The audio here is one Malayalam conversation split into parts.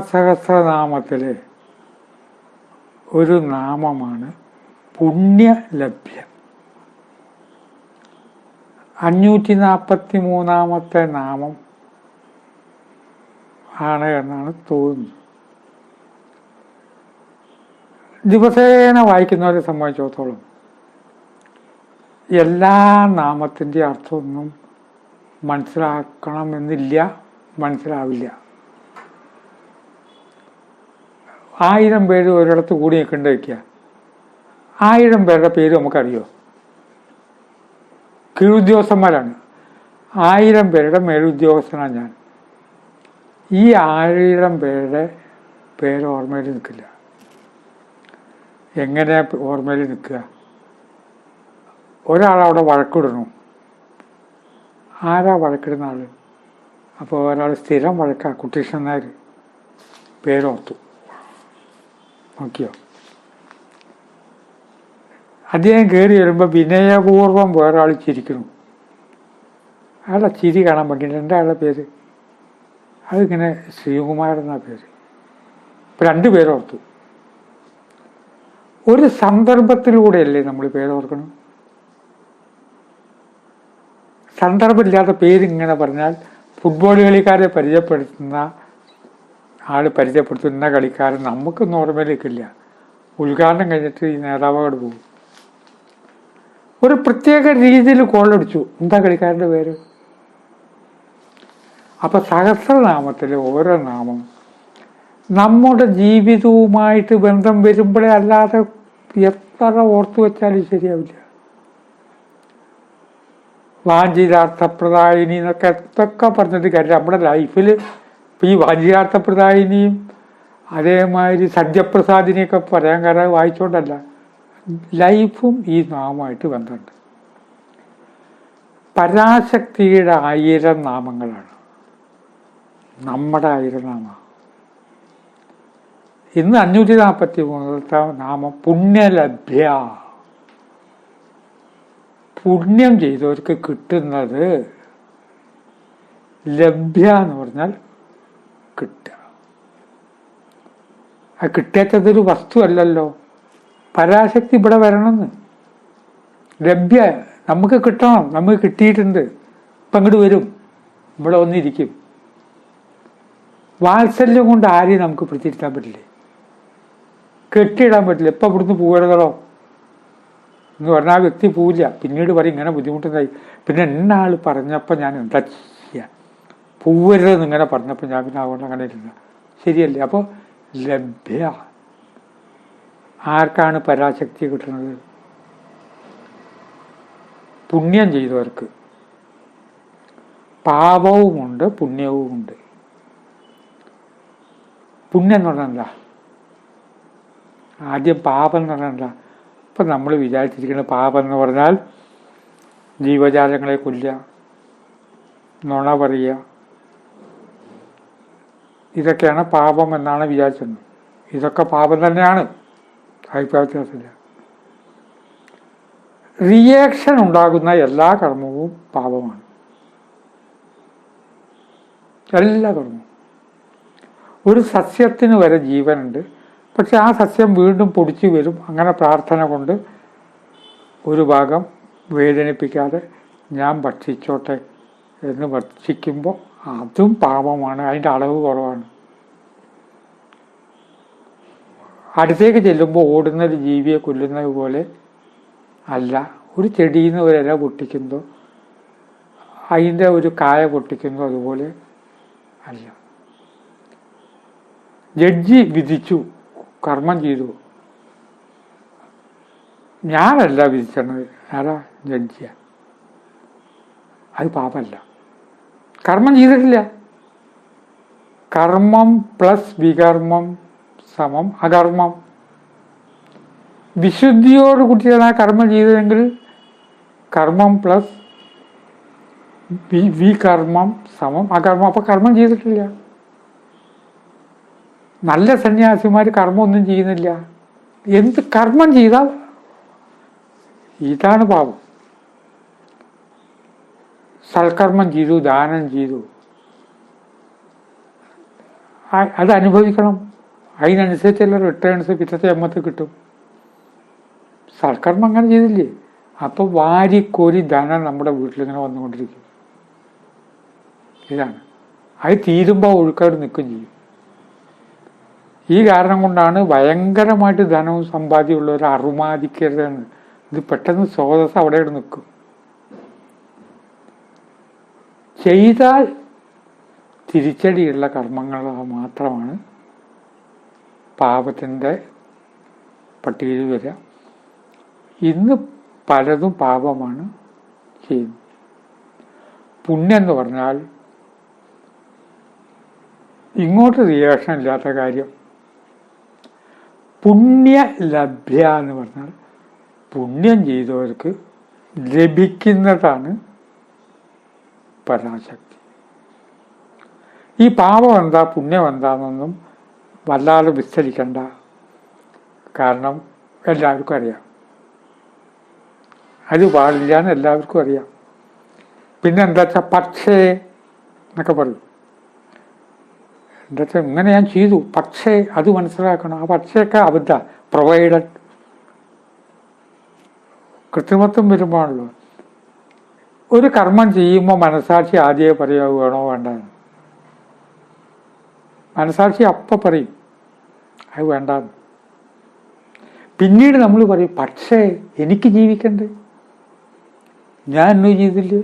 സഹസ്രനാമത്തിലെ ഒരു നാമമാണ് പുണ്യലഭ്യം. അഞ്ഞൂറ്റി നാൽപ്പത്തി മൂന്നാമത്തെ നാമം ആണ് എന്നാണ് തോന്നുന്നത്. ദിവസേന വായിക്കുന്നവരെ സംബന്ധിച്ചിടത്തോളം എല്ലാ നാമത്തിന്റെ അർത്ഥമൊന്നും മനസ്സിലാക്കണമെന്നില്ല മനസ്സിലാവില്ല. ആയിരം പേര് ഒരിടത്ത് കൂടി നിൽക്കേണ്ടി വയ്ക്കുക. ആയിരം പേരുടെ പേര് നമുക്കറിയോ? കീഴുദ്യോഗസ്ഥന്മാരാണ്. ആയിരം പേരുടെ മേലുദ്യോഗസ്ഥനാണ് ഞാൻ. ഈ ആയിരം പേരുടെ പേര് ഓർമ്മയിൽ നിൽക്കില്ല. എങ്ങനെ ഓർമ്മയിൽ നിൽക്കുക? ഒരാളവിടെ വഴക്കിടണു ആരാ വഴക്കിടുന്ന ആൾ? അപ്പോൾ ഒരാൾ സ്ഥിരം വഴക്കാ. കുട്ടീഷൻ നായർ. പേരോർത്തു. നോക്കിയോ? അദ്ദേഹം കയറി വരുമ്പോൾ വിനയപൂർവം വേറൊരാൾ ചിരിക്കുന്നു. അയാളെ ചിരി കാണാൻ പറ്റില്ല എന്റെ ആളുടെ പേര്. അതിങ്ങനെ ശ്രീകുമാരൻ എന്നാ പേര്. രണ്ട് പേരോർത്തു ഒരു സന്ദർഭത്തിലൂടെയല്ലേ നമ്മൾ പേരോർക്കണം സന്ദർഭമില്ലാത്ത പേരിങ്ങനെ പറഞ്ഞാൽ ഫുട്ബോൾ കളിക്കാരെ പരിചയപ്പെടുത്തുന്ന ആൾ പരിചയപ്പെടുത്തുന്ന കളിക്കാരൻ നമുക്ക് ഓർമ്മയിലേക്കില്ല. ഉദ്ഘാടനം കഴിഞ്ഞിട്ട് ഈ നേതാവോട് പോകും. ഒരു പ്രത്യേക രീതിയിൽ കോളടിച്ചു. എന്താ കളിക്കാരന്റെ പേര്? അപ്പൊ സഹസ്രനാമത്തിലെ ഓരോ നാമം നമ്മുടെ ജീവിതവുമായിട്ട് ബന്ധം വരുമ്പോഴേ അല്ലാതെ എത്ര ഓർത്തു വെച്ചാലും ശരിയാവില്ല. വാഞ്ചിതാർത്ഥപ്രദായിനി എന്നൊക്കെ എത്തൊക്കെ പറഞ്ഞിട്ട് കാര്യം. നമ്മുടെ ലൈഫിൽ ഇപ്പം ഈ വാഞ്ചിതാർത്ഥപ്രദായിനിയും അതേമാതിരി സദ്യപ്രസാദിനെയൊക്കെ പറയാൻ കാരണം വായിച്ചോണ്ടല്ല. ലൈഫും ഈ നാമമായിട്ട് ബന്ധമുണ്ട്. പരാശക്തിയുടെ ആയിരം നാമങ്ങളാണ്. നമ്മുടെ ആയിരം നാമ. ഇന്ന് അഞ്ഞൂറ്റി നാൽപ്പത്തി മൂന്നത്തെ നാമം പുണ്യലഭ്യ. പുണ്യം ചെയ്തവർക്ക് കിട്ടുന്നത് ലഭ്യ എന്ന് പറഞ്ഞാൽ കിട്ടുക. ആ കിട്ടേറ്റതൊരു വസ്തു അല്ലല്ലോ. പരാശക്തി ഇവിടെ വരണമെന്ന്. ലഭ്യ നമുക്ക് കിട്ടണം നമുക്ക് കിട്ടിയിട്ടുണ്ട്. ഇപ്പം അങ്ങോട്ട് വരും. ഇവിടെ ഒന്നിരിക്കും വാത്സല്യം കൊണ്ട് ആരെയും നമുക്ക് പിടിച്ചിരുത്താൻ പറ്റില്ലേ? കെട്ടിയിടാൻ പറ്റില്ല? ഇപ്പം ഇവിടുന്ന് പോകരുതോ എന്ന് പറഞ്ഞാൽ ആ വ്യക്തി പോവില്ല. പിന്നീട് പറയും ഇങ്ങനെ ബുദ്ധിമുട്ടുണ്ടായി. പിന്നെ എന്നാൾ പറഞ്ഞപ്പോൾ ഞാൻ എന്താ പോവരുതെന്ന് ഇങ്ങനെ പറഞ്ഞപ്പോൾ ഞാൻ പിന്നെ അതുകൊണ്ട് അങ്ങനെ ഇരുന്ന. ശരിയല്ലേ? അപ്പോൾ ലഭ്യ. ആർക്കാണ് പരാശക്തി കിട്ടുന്നത്? പുണ്യം ചെയ്തവർക്ക്. പാപവുമുണ്ട് പുണ്യവുമുണ്ട്. പുണ്യം എന്ന് പറഞ്ഞാൽ എന്താ? ആദ്യം പാപം എന്ന് പറഞ്ഞാൽ എന്താ? ഇപ്പം നമ്മൾ വിചാരിച്ചിരിക്കുന്ന പാപം എന്ന് പറഞ്ഞാൽ ജീവജാലങ്ങളെ കൊല്ലുക നുണ പറയുക ഇതൊക്കെയാണ് പാപം എന്നാണ് വിചാരിച്ചത്. ഇതൊക്കെ പാപം തന്നെയാണ്. അഭിപ്രായ വ്യത്യാസമില്ല. റിയാക്ഷൻ ഉണ്ടാകുന്ന എല്ലാ കർമ്മവും പാപമാണ്. എല്ലാ കർമ്മവും. ഒരു സസ്യത്തിന് വരെ ജീവനുണ്ട്. പക്ഷെ ആ സസ്യം വീണ്ടും പൊടിച്ചു വരും. അങ്ങനെ പ്രാർത്ഥന കൊണ്ട് ഒരു ഭാഗം വേദനിപ്പിക്കാതെ ഞാൻ ഭക്ഷിച്ചോട്ടെ എന്ന് ഭക്ഷിക്കുമ്പോൾ അതും പാപമാണ്. അതിന്റെ അളവ് കുറവാണ്. അടുത്തേക്ക് ചെല്ലുമ്പോൾ ഓടുന്ന ഒരു ജീവിയെ കൊല്ലുന്നത് പോലെ അല്ല. ഒരു ചെടിയിൽ നിന്ന് ഒരു ഇല പൊട്ടിക്കുന്നതോ അതിന്റെ ഒരു കായ പൊട്ടിക്കുന്നതോ അതുപോലെ അല്ല. ജഡ്ജി വിധിച്ചു കർമ്മം ചെയ്തു. ഞാനല്ല വിധിച്ചത്. ആരാ? ജഡ്ജിയ. അത് പാപമല്ല. കർമ്മം ചെയ്തിട്ടില്ല. കർമ്മം പ്ലസ് വികർമ്മം സമം അകർമ്മം. വിശുദ്ധിയോട് കുട്ടിയാണ് കർമ്മം ചെയ്തതെങ്കിൽ കർമ്മം പ്ലസ് വികർമ്മം സമം അകർമ്മം. അപ്പൊ കർമ്മം ചെയ്തിട്ടില്ല. നല്ല സന്യാസിമാർ കർമ്മമൊന്നും ചെയ്യുന്നില്ല. എന്ത് കർമ്മം ചെയ്താൽ ഇതാണ് പാപം. സൽക്കർമ്മം ചെയ്തു ദാനം ചെയ്തു. അത് അനുഭവിക്കണം. അതിനനുസരിച്ചുള്ള റിട്ടേൺസ് പിറ്റത്തെ അമ്മത്ത് കിട്ടും. സൽക്കർമ്മം അങ്ങനെ ചെയ്തില്ലേ? അപ്പൊ വാരിക്കോരി ധനം നമ്മുടെ വീട്ടിലിങ്ങനെ വന്നുകൊണ്ടിരിക്കും. ഇതാണ്. അത് തീരുമ്പോൾ ഒഴുക്കാട് നിൽക്കുകയും ചെയ്യും. ഈ കാരണം കൊണ്ടാണ് ഭയങ്കരമായിട്ട് ധനവും സമ്പാദ്യമുള്ളവർ അറുമാദിക്കരുതെന്ന് ഇത് പെട്ടെന്ന് സ്രോതസ് അവിടെ നിൽക്കും. ചെയ്താൽ തിരിച്ചടിയുള്ള കർമ്മങ്ങൾ മാത്രമാണ് പാപത്തിന്റെ പട്ടികയിൽ വരിക. ഇന്ന് പലതും പാപമാണ് ചെയ്യുന്നത്. പുണ്യം എന്ന് പറഞ്ഞാൽ ഇങ്ങോട്ട് റിയാക്ഷൻ ഇല്ലാത്ത കാര്യം. പുണ്യ ലഭ്യ എന്ന് പറഞ്ഞാൽ പുണ്യം ചെയ്തവർക്ക് ലഭിക്കുന്നതാണ് പരാശക്തി. ഈ പാപം എന്താ പുണ്യം എന്താണെന്നൊന്നും വല്ലാതെ വിസ്തരിക്കണ്ട. കാരണം എല്ലാവർക്കും അറിയാം. അത് പാടില്ല എന്ന് എല്ലാവർക്കും അറിയാം. പിന്നെ എന്താ വെച്ചാൽ പക്ഷേ എന്നൊക്കെ പറയും. എന്താ വെച്ചാൽ ഇങ്ങനെ ഞാൻ ചെയ്തു. പക്ഷേ അത് മനസ്സിലാക്കണം. ആ പക്ഷേയൊക്കെ അബദ്ധ പ്രൊവൈഡഡ് കൃത്രിമത്വം വരുമ്പോഴാണല്ലോ. ഒരു കർമ്മം ചെയ്യുമ്പോൾ മനസാക്ഷി ആദ്യമേ പറയുക വേണോ വേണ്ട. മനസാക്ഷി അപ്പം പറയും അത് വേണ്ടാന്ന്. പിന്നീട് നമ്മൾ പറയും പക്ഷേ എനിക്ക് ജീവിക്കണ്ടേ. ഞാൻ എന്നു ചെയ്തില്ലേ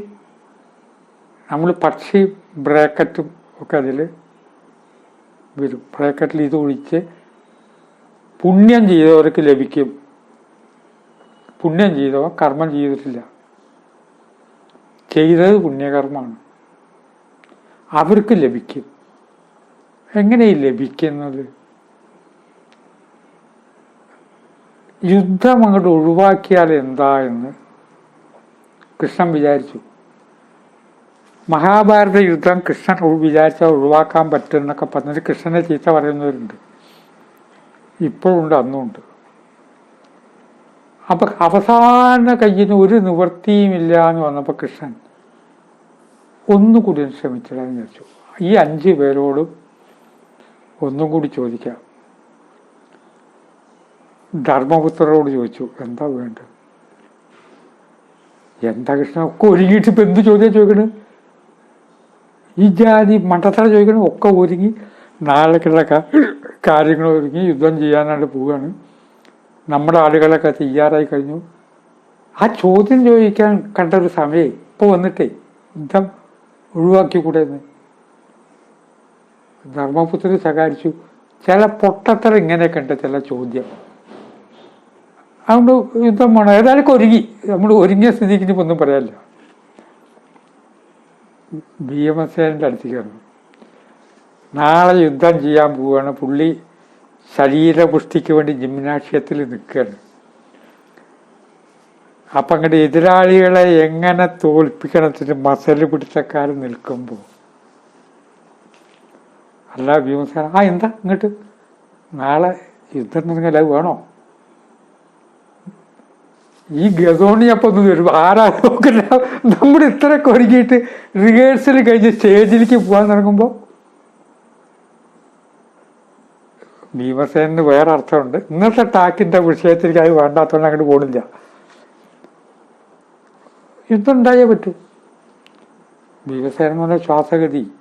നമ്മൾ പക്ഷി ബ്രാക്കറ്റും ഒക്കെ അതിൽ വരും. ബ്രാക്കറ്റിൽ ഇത് ഒഴിച്ച് പുണ്യം ചെയ്തവർക്ക് ലഭിക്കും. പുണ്യം ചെയ്തവർ കർമ്മം ചെയ്തിട്ടില്ല. ചെയ്തത് പുണ്യകർമ്മമാണ്. അവർക്ക് ലഭിക്കും. എങ്ങനെ ലഭിക്കുന്നത്? യുദ്ധം അങ്ങോട്ട് ഒഴിവാക്കിയാൽ എന്താ എന്ന് കൃഷ്ണൻ വിചാരിച്ചു. മഹാഭാരത യുദ്ധം കൃഷ്ണൻ വിചാരിച്ചാൽ ഒഴിവാക്കാൻ പറ്റുമെന്നൊക്കെ പറഞ്ഞിട്ട് കൃഷ്ണനെ ചീത്ത പറയുന്നവരുണ്ട്. ഇപ്പോഴുണ്ട് അന്നുമുണ്ട്. അപ്പൊ അവസാന കയ്യിന് ഒരു നിവൃത്തിയും ഇല്ല എന്ന് വന്നപ്പോൾ കൃഷ്ണൻ ഒന്നുകൂടി കൂടി ശ്രമിച്ചിടാന്ന് വിചാരിച്ചു. ഈ അഞ്ച് പേരോടും ഒന്നും കൂടി ചോദിക്കാം. ധർമ്മപുത്രരോട് ചോദിച്ചു എന്താ വേണ്ടത്? എന്താ കൃഷ്ണ ഒക്കെ ഒരുങ്ങിയിട്ട് ഇപ്പം എന്ത് ചോദ്യം ചോദിക്കണ്? ഈ ജാതി മണ്ടത്തറ ചോദിക്കണ ഒക്കെ ഒരുങ്ങി നാളേക്കുള്ള കാര്യങ്ങൾ ഒരുങ്ങി യുദ്ധം ചെയ്യാനായിട്ട് പോവുകയാണ്. നമ്മുടെ ആളുകളൊക്കെ തയ്യാറായി കഴിഞ്ഞു. ആ ചോദ്യം ചോദിക്കാൻ കണ്ട ഒരു സമയം ഇപ്പൊ വന്നിട്ടേ യുദ്ധം ഒഴിവാക്കി കൂടെ എന്ന് ധർമ്മപുത്രൻ ശകാരിച്ചു ചില പൊട്ടത്തരം ഇങ്ങനെ കണ്ട ചില ചോദ്യം. അതുകൊണ്ട് യുദ്ധം വേണം. ഏതായാലും ഒരുങ്ങി. നമ്മൾ ഒരുങ്ങിയ സ്ഥിതിക്ക് ഇനിയിപ്പോ ഒന്നും പറയാനില്ല. ഭീമസേനന്റെ അടുത്തേക്ക് വന്നു നാളെ യുദ്ധം ചെയ്യാൻ പോവുകയാണ് പുള്ളി. ശരീരപുഷ്ടിക്ക് വേണ്ടി ജിംനാഷ്യത്തിൽ നിൽക്കുകയാണ്. അപ്പം അങ്ങോട്ട് എതിരാളികളെ എങ്ങനെ തോൽപ്പിക്കണത്തിന് മസൽ പിടിച്ചക്കാർ നിൽക്കുമ്പോൾ. അല്ല ഭീമസേന ആ എന്താ ഇങ്ങോട്ട്? നാളെ യുദ്ധം നിങ്ങൾ അത് വേണോ? ഈ ഗസോണി അപ്പം ഒന്ന് വരും ആരാ നോക്കില്ല നമ്മൾ ഇത്രയൊക്കെ ഒരുക്കിയിട്ട് റിഹേഴ്സൽ കഴിഞ്ഞ് സ്റ്റേജിലേക്ക് പോകാൻ തുടങ്ങുമ്പോൾ ഭീമസേനന് വേറെ അർത്ഥമുണ്ട്. ഇന്നത്തെ ടാക്കിന്റെ വിഷയത്തിലേക്ക് അത് വേണ്ടാത്തതുകൊണ്ട് അങ്ങോട്ട് പോണില്ല. യുദ്ധം ഉണ്ടായേ പറ്റൂ. ഭീമസേന പറഞ്ഞ ശ്വാസഗതി.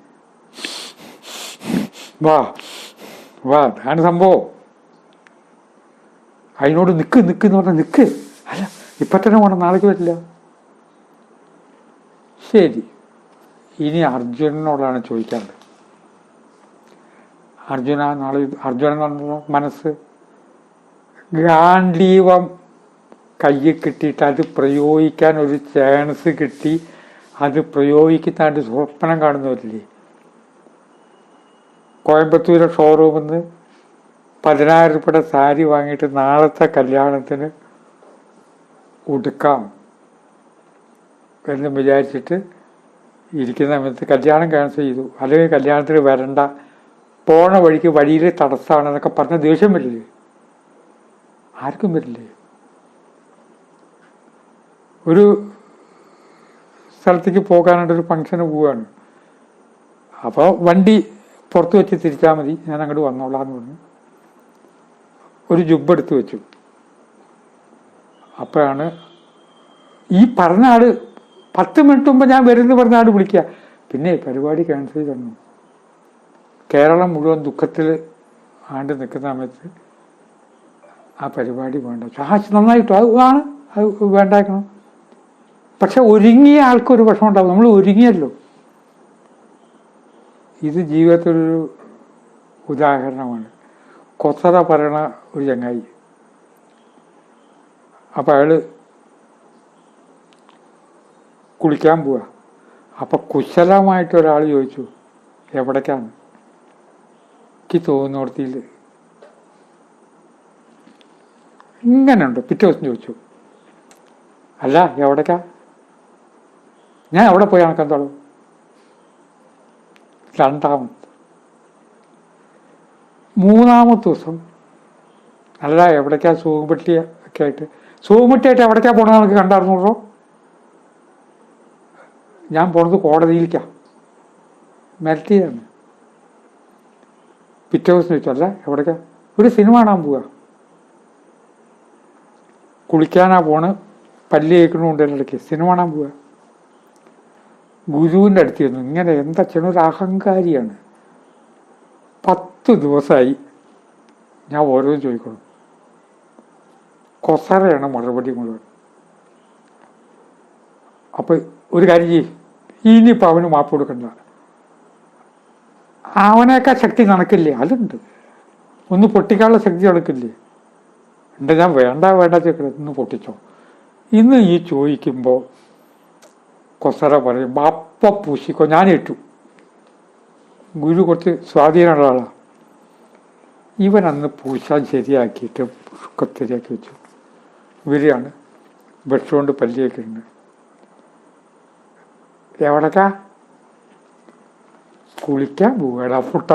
വാ വാ അതാണ് സംഭവം. അതിനോട് നിക്ക് നിക്ക് എന്ന് പറഞ്ഞാൽ നിക്ക്. അല്ല ഇപ്പൊ തന്നെ വേണം നാളേക്ക് പറ്റില്ല ശരി. ഇനി അർജുനനോടാണ് ചോദിക്കാനുള്ളത്. അർജുന പറഞ്ഞ മനസ്സ് ഗാന്ധീവം കയ്യിൽ കിട്ടിയിട്ട് അത് പ്രയോഗിക്കാൻ ഒരു ചാൻസ് കിട്ടി. അത് പ്രയോഗിക്കുന്നതായിട്ട് സ്വപ്നം കാണുന്നവരില്ലേ? കോയമ്പത്തൂരെ ഷോറൂമിൽ നിന്ന് പതിനായിരം രൂപയുടെ സാരി വാങ്ങിയിട്ട് നാളത്തെ കല്യാണത്തിന് ഉടുക്കാം എന്ന് വിചാരിച്ചിട്ട് ഇരിക്കുന്ന സമയത്ത് കല്യാണം ക്യാൻസൽ ചെയ്തു. അല്ലെങ്കിൽ കല്യാണത്തിന് വരണ്ട. പോണ വഴിക്ക് വഴിയിൽ തടസ്സമാണെന്നൊക്കെ പറഞ്ഞ ദേഷ്യം വരില്ലേ? ആർക്കും വരില്ലേ? ഒരു സ്ഥലത്തേക്ക് പോകാനായിട്ട് ഒരു ഫംഗ്ഷന് പോവുകയാണ് അപ്പോൾ വണ്ടി പുറത്ത് വെച്ച് തിരിച്ചാൽ മതി. ഞാൻ അങ്ങോട്ട് വന്നോളാം എന്ന് പറഞ്ഞു. ഒരു ജുബ് എടുത്തു വെച്ചു. അപ്പോഴാണ് ഈ പറഞ്ഞ ആൾ പത്ത് മിനിറ്റ് മുമ്പ് ഞാൻ വരുന്നു പറഞ്ഞ ആൾ വിളിക്കുക. പിന്നെ പരിപാടി ക്യാൻസൽ ചെയ്തു. കേരളം മുഴുവൻ ദുഃഖത്തിൽ ആണ്ട് നിൽക്കുന്ന സമയത്ത് ആ പരിപാടി വേണ്ട. ആ നന്നായിട്ടോ. അത് ആണ്. അത് വേണ്ടാക്കണം. പക്ഷെ ഒരുങ്ങിയ ആൾക്കൊരു വിഷമം ഉണ്ടാവും. നമ്മൾ ഒരുങ്ങിയല്ലോ. ഇത് ജീവിതത്തിലൊരു ഉദാഹരണമാണ്. കൊത്തറ പറയണ ഒരു ചങ്ങായി. അപ്പം അയാൾ കുളിക്കാൻ പോവുക അപ്പം കുശലമായിട്ട് ഒരാൾ ചോദിച്ചു എവിടേക്കാണ്? എനിക്ക് ഇങ്ങനെ ഇങ്ങനെയുണ്ട് പിറ്റേ ദിവസം ചോദിച്ചു. അല്ല എവിടേക്കാ? ഞാൻ എവിടെ പോയി കണക്കെന്തോളൂ രണ്ടാമത്തെ മൂന്നാമത്തെ ദിവസം അല്ല എവിടേക്കാ സൂകുമ്പട്ടി ഒക്കെ ആയിട്ട്? സൂമ്പട്ടിയായിട്ട് എവിടേക്കാ പോണത് നമുക്ക് കണ്ടായിരുന്നുള്ളൂ ഞാൻ പോണത് കോടതിയിലേക്കാ. മെൽറ്റിയാണ് പിറ്റേ ദിവസം ചോദിച്ചു അല്ല എവിടേക്കാ? ഒരു സിനിമ കാണാൻ പോവുക കുളിക്കാനാ പോണ് പല്ല് കേൾക്കണമുണ്ട് ഇടയ്ക്ക് സിനിമ കാണാൻ പോവുക ഗുരുവിന്റെ അടുത്ത് ചെന്നു. ഇങ്ങനെ എന്താ ചെയ്യണ ഒരു അഹങ്കാരിയാണ്. പത്ത് ദിവസമായി ഞാൻ ഓരോന്ന് ചോദിക്കണം കൊസറയാണ് മറുപടി മുഴുവൻ. അപ്പൊ ഒരു കാര്യം ചെയ്യ്. ഇനിയിപ്പോൾ അവന് മാപ്പ് കൊടുക്കണ്ട. അവനേക്കാൾ ശക്തി നടക്കില്ലേ അതുണ്ട്. ഒന്ന് പൊട്ടിക്കാനുള്ള ശക്തി നടക്കില്ലേ ഉണ്ട് ഞാൻ വേണ്ട വേണ്ട ഇന്ന് പൊട്ടിച്ചോ. ഇന്ന് ഈ ചോദിക്കുമ്പോൾ കൊസറ പറയും അപ്പ പൂശിക്കോ ഞാൻ ഇട്ടു. ഗുരു കുറച്ച് സ്വാധീനമുള്ള ആളാണ് ഇവൻ അന്ന് പൂശാൻ ശരിയാക്കിയിട്ട് ശരിയാക്കി വെച്ചു. ഇവരെയാണ് വെച്ചുകൊണ്ട് കൊണ്ട് പല്ലിയൊക്കെയുണ്ട് എവിടക്കാ? കുളിക്കാൻ പോവുകടാ ഫുട്ട.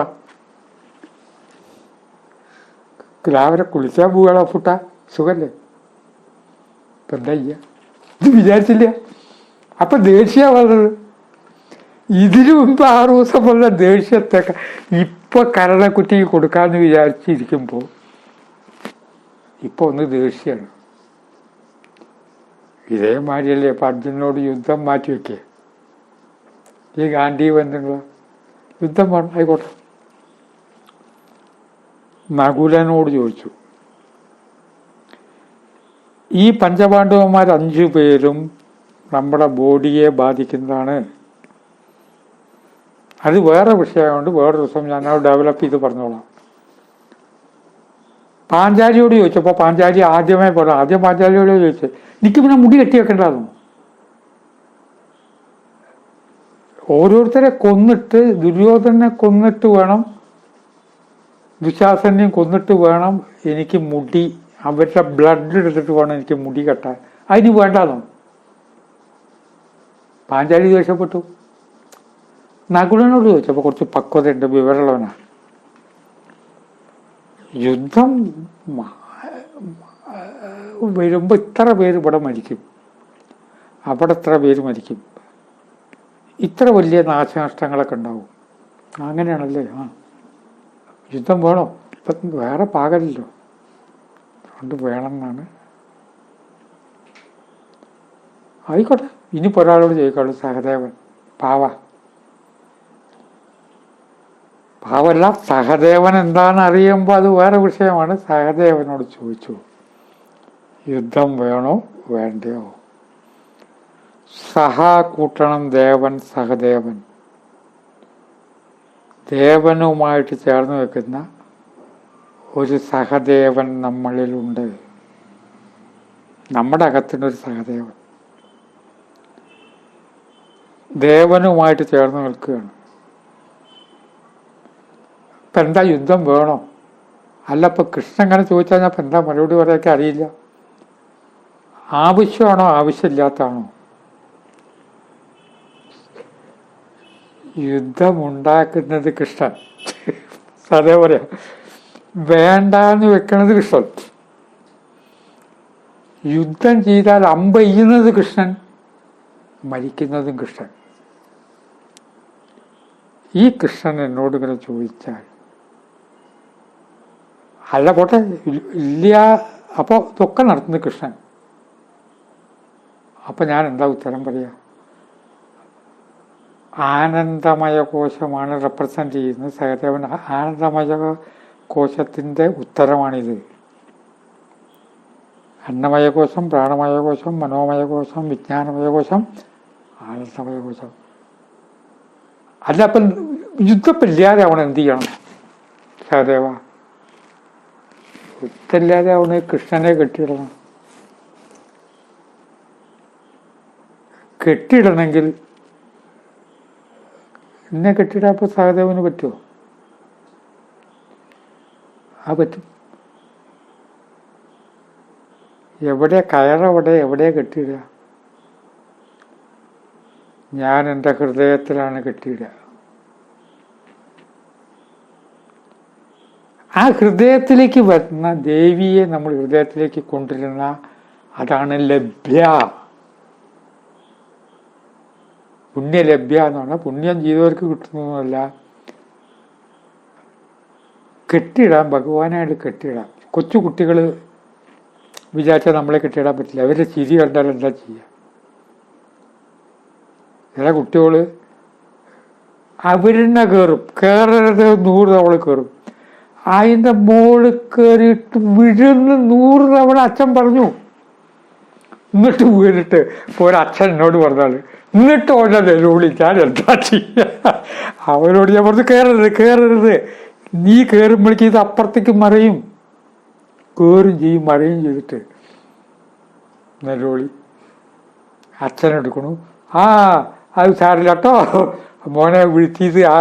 രാവിലെ കുളിക്കാൻ പോവുകടാ ഫുട്ട. സുഖല്ലേ? ഇപ്പൊ എന്താ ചെയ്യാ? ഇത് വിചാരിച്ചില്ല. അപ്പൊ ദേഷ്യ വന്നത് ഇതിനു മുമ്പ് ആറു ദിവസം വന്ന ദേഷ്യത്തെ ഇപ്പൊ കരണക്കുറ്റി കൊടുക്കാന്ന് വിചാരിച്ചിരിക്കുമ്പോ ഇപ്പൊ ഒന്ന് ദേഷ്യമാണ്. ഇതേമാതിരിയല്ലേ ഇപ്പൊ അർജുനോട് യുദ്ധം മാറ്റി വെക്കേ ഈ ഗാന്ധി ബന്ധങ്ങൾ. യുദ്ധം വേണം. ആയിക്കോട്ടെ. നകുലനോട് ചോദിച്ചു. ഈ പഞ്ചപാണ്ഡവന്മാർ അഞ്ചു പേരും നമ്മുടെ ബോഡിയെ ബാധിക്കുന്നതാണ്. അത് വേറെ വിഷയമായതുകൊണ്ട് വേറെ ദിവസം ഞാൻ അത് ഡെവലപ്പ് ചെയ്ത് പറഞ്ഞോളാം. പാഞ്ചാലിയോട് ചോദിച്ചപ്പോൾ പാഞ്ചാലി ആദ്യമേ പറഞ്ഞു. ആദ്യം പാഞ്ചാലിയോട് ചോദിച്ചത് എനിക്ക് പിന്നെ മുടി കെട്ടി വെക്കേണ്ടതായിരുന്നു ഓരോരുത്തരെ കൊന്നിട്ട് ദുര്യോധനെ കൊന്നിട്ട് വേണം ദുശാസനെയും കൊന്നിട്ട് വേണം എനിക്ക് മുടി അവരുടെ ബ്ലഡ് എടുത്തിട്ട് വേണം എനിക്ക് മുടി കെട്ടാൻ. അതിന് വേണ്ടാന്നോ? പാഞ്ചാലി ദേഷ്യപ്പെട്ടു. നകുലനോട് ചോദിച്ചപ്പോൾ കുറച്ച് പക്വതയുണ്ട് വിവരമുള്ളവനാണ് യുദ്ധം വരുമ്പോൾ ഇത്ര പേര് ഇവിടെ മരിക്കും. അവിടെ ഇത്ര പേര് മരിക്കും. ഇത്ര വലിയ നാശനഷ്ടങ്ങളൊക്കെ ഉണ്ടാവും. അങ്ങനെയാണല്ലേ? ആ. യുദ്ധം വേണോ? ഇപ്പം വേറെ പാകല്ലോ അതുകൊണ്ട് വേണമെന്നാണ്. ആയിക്കോട്ടെ. ഇനിയിപ്പോൾ ഒരാളോട് ചോദിക്കാളൂ സഹദേവൻ. പാവ. പാവല്ല സഹദേവൻ എന്താണെന്ന് അറിയുമ്പോൾ അത് വേറെ വിഷയമാണ്. സഹദേവനോട് ചോദിച്ചു. യുദ്ധം വേണോ? വേണ്ടയോ? സഹ കൂട്ടണം ദേവൻ സഹദേവൻ. ദേവനുമായിട്ട് ചേർന്ന് വെക്കുന്ന ഒരു സഹദേവൻ നമ്മളിലുണ്ട്. നമ്മുടെ അകത്തിനൊരു സഹദേവൻ. ദേവനുമായിട്ട് ചേർന്ന് നിൽക്കുകയാണ്. ഇപ്പം എന്താ യുദ്ധം വേണോ? അല്ല ഇപ്പം കൃഷ്ണൻ അങ്ങനെ ചോദിച്ചാൽ ഞാൻ ഇപ്പം എന്താ മറുപടി പറയാനൊക്കെ അറിയില്ല. ആവശ്യമാണോ? ആവശ്യമില്ലാത്താണോ യുദ്ധമുണ്ടാക്കുന്നത് കൃഷ്ണൻ. അതേ പറയാം വേണ്ടാന്ന് വെക്കണത് കൃഷ്ണൻ. യുദ്ധം ചെയ്താൽ അമ്പെയ്യുന്നത് കൃഷ്ണൻ മരിക്കുന്നതും കൃഷ്ണൻ. ഈ കൃഷ്ണൻ എന്നോട് ഇങ്ങനെ ചോദിച്ചാൽ അല്ല പോട്ടെ ഇല്ല അപ്പോൾ ഇതൊക്കെ നടത്തുന്നത് കൃഷ്ണൻ. അപ്പം ഞാൻ എന്താ ഉത്തരം പറയാ? ആനന്ദമയ കോശമാണ് റെപ്രസെന്റ് ചെയ്യുന്നത്. സഹദേവൻ ആനന്ദമയ കോശത്തിന്റെ ഉത്തരമാണിത്. അന്നമയ കോശം പ്രാണമയ കോശം മനോമയ കോശം വിജ്ഞാനമയ കോശം ആനന്ദമയ കോശം. അല്ല അപ്പം യുദ്ധപ്പില്ലാതെ അവൻ എന്ത് ചെയ്യണം? സഹദേവ യുദ്ധമില്ലാതെ അവന് കൃഷ്ണനെ കെട്ടിയിടണം. കെട്ടിയിടണമെങ്കിൽ എന്നെ കെട്ടിയിടാൻ ഇപ്പോൾ സഹദേവന് പറ്റുമോ ആ പറ്റും. എവിടെ കയറവിടെ എവിടെ കെട്ടിയിടുക? ഞാൻ എന്റെ ഹൃദയത്തിലാണ് കെട്ടിയിടുക. ആ ഹൃദയത്തിലേക്ക് വരുന്ന ദേവിയെ നമ്മൾ ഹൃദയത്തിലേക്ക് കൊണ്ടുവരുന്ന അതാണ് ലഭ്യ. പുണ്യലഭ്യ എന്ന് പറഞ്ഞാൽ പുണ്യം ചെയ്തവർക്ക് കിട്ടുന്നതല്ല. കെട്ടിടാം ഭഗവാനായിട്ട് കെട്ടിടാം. കൊച്ചു കുട്ടികൾ വിചാരിച്ചാൽ നമ്മളെ കെട്ടിടാൻ പറ്റില്ല. അവരുടെ ചിരി കണ്ടാൽ എന്താ ചെയ്യുക ചില കുട്ടികൾ അവരെന്നെ കയറും കയറരുത് നൂറ് തവണ കയറും അതിന്റെ മോൾ കയറിയിട്ട് വിഴുന്ന് നൂറ് തവണ അച്ഛൻ പറഞ്ഞു. എന്നിട്ട് വീണിട്ട് ഇപ്പോൾ ഒരച്ഛൻ എന്നോട് പറഞ്ഞാൽ എന്നിട്ട് ഓനെ നിലവിളി ഞാൻ എന്താ ചെയ്യുക അവരോട് ഞാൻ പറഞ്ഞു കയറരുത് കയറരുത് നീ കയറുമ്പോഴേക്കും ഇത് അപ്പുറത്തേക്ക് മറയും. കയറും ചെയ്യും മറയും ചെയ്തിട്ട് നിലവിളി അച്ഛനെടുക്കണു ആ അത് സാരില്ല കേട്ടോ. മോനെ വിളിച്ചിട്ട് ആ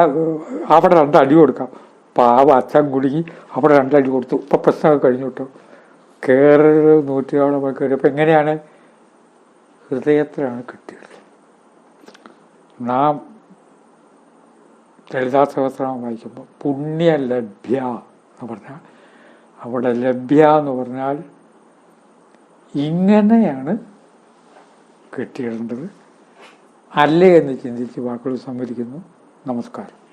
അവിടെ രണ്ടടി കൊടുക്കാം. പാവ അച്ഛൻ കുടുങ്ങി അവിടെ രണ്ടടി കൊടുത്തു. ഇപ്പം പ്രശ്നമൊക്കെ കഴിഞ്ഞു കിട്ടും. കയറരുത് നൂറ്റിയോളം കയറി അപ്പം എങ്ങനെയാണ്? ഹൃദയത്തിലാണ് കിട്ടിയത്. നാം ലളിതാ സഹസ്രനാമം വായിക്കുമ്പോൾ പുണ്യ ലഭ്യ എന്ന് പറഞ്ഞാൽ അവിടെ ലഭ്യ എന്ന് പറഞ്ഞാൽ ഇങ്ങനെയാണ് കെട്ടിയിടേണ്ടത് അല്ലേ എന്ന് ചിന്തിച്ച് വാക്കുകൾ സമ്മതിക്കുന്നു നമസ്കാരം.